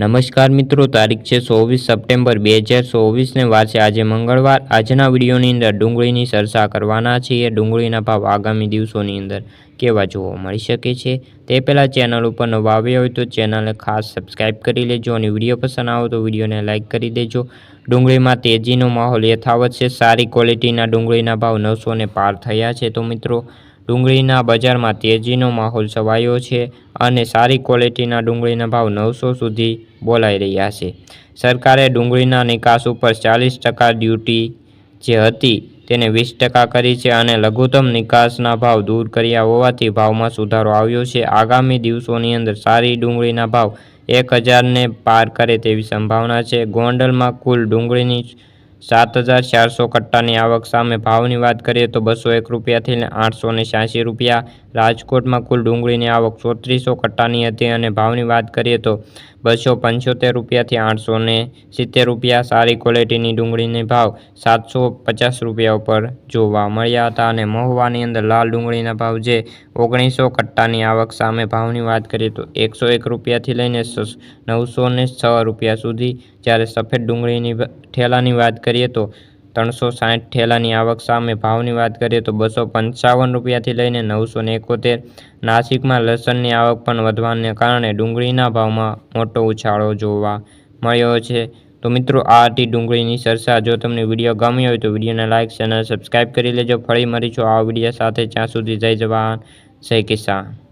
નમસ્કાર મિત્રો, તારીખ છે ચોવીસ સપ્ટેમ્બર બે હજાર ચોવીસને છે આજે મંગળવાર. આજના વિડીયોની અંદર ડુંગળીની ચર્ચા કરવાના છીએ. ડુંગળીના ભાવ આગામી દિવસોની અંદર કેવા જોવા મળી શકે છે તે પહેલાં ચેનલ ઉપર નવા આવ્યા હોય તો ચેનલને ખાસ સબસ્ક્રાઈબ કરી લેજો અને વીડિયો પસંદ આવે તો વિડીયોને લાઇક કરી દેજો. ડુંગળીમાં તેજીનો માહોલ યથાવત છે. સારી ક્વોલિટીના ડુંગળીના ભાવ નવસો ને પાર થયા છે. તો મિત્રો ડુંગળીના બજારમાં તેજીનો માહોલ છવાયો છે અને સારી ક્વોલિટીના ડુંગળીના ભાવ નવસો સુધી બોલાઈ રહ્યા છે. સરકારે ડુંગળીના નિકાસ ઉપર ચાલીસ ટકા ડ્યુટી જે હતી તેને વીસ ટકા કરી છે અને લઘુત્તમ નિકાસના ભાવ દૂર કર્યા હોવાથી ભાવમાં સુધારો આવ્યો છે. આગામી દિવસોની અંદર સારી ડુંગળીના ભાવ એક હજારને પાર કરે તેવી સંભાવના છે. ગોંડલમાં કુલ ડુંગળીની સાત હજાર ચારસો કટ્ટાની આવક સામે ભાવની વાત કરીએ તો બસો એક રૂપિયાથી આઠસો ને રૂપિયા રાજકોટમાં કુલ ડુંગળીની આવક ચોત્રીસો કટ્ટાની હતી અને ભાવની વાત કરીએ તો બસો પંચોતેર રૂપિયાથી આઠસો ને સિત્તેર રૂપિયા સારી ક્વોલિટીની ડુંગળીની ભાવ સાતસો પચાસ રૂપિયા ઉપર જોવા મળ્યા હતા અને મહુવાની અંદર લાલ ડુંગળીના ભાવ જે ઓગણીસો કટ્ટાની આવક સામે ભાવની વાત કરીએ તો એકસો એક રૂપિયાથી લઈને નવસો ને છ રૂપિયા સુધી જ્યારે સફેદ ડુંગળીની ઠેલાની વાત કરીએ તો ત્રણસો સાઠ ઠેલાની આવક સામે ભાવની વાત કરીએ તો બસો પંચાવન રૂપિયાથી લઈને નવસો ને એકોતેર. નાસિકમાં લસણની આવક પણ વધવાને કારણે ડુંગળીના ભાવમાં મોટો ઉછાળો જોવા મળ્યો છે. તો મિત્રો, આ હતી ડુંગળીની ચર્ચા. જો તમને વીડિયો ગમ્યો હોય તો વિડીયોને લાઇક, ચેનલ સબસ્ક્રાઈબ કરી લેજો. ફરી મળીશું આ વીડિયો સાથે. જ્યાં સુધી જય જવાન, જય કિસાન.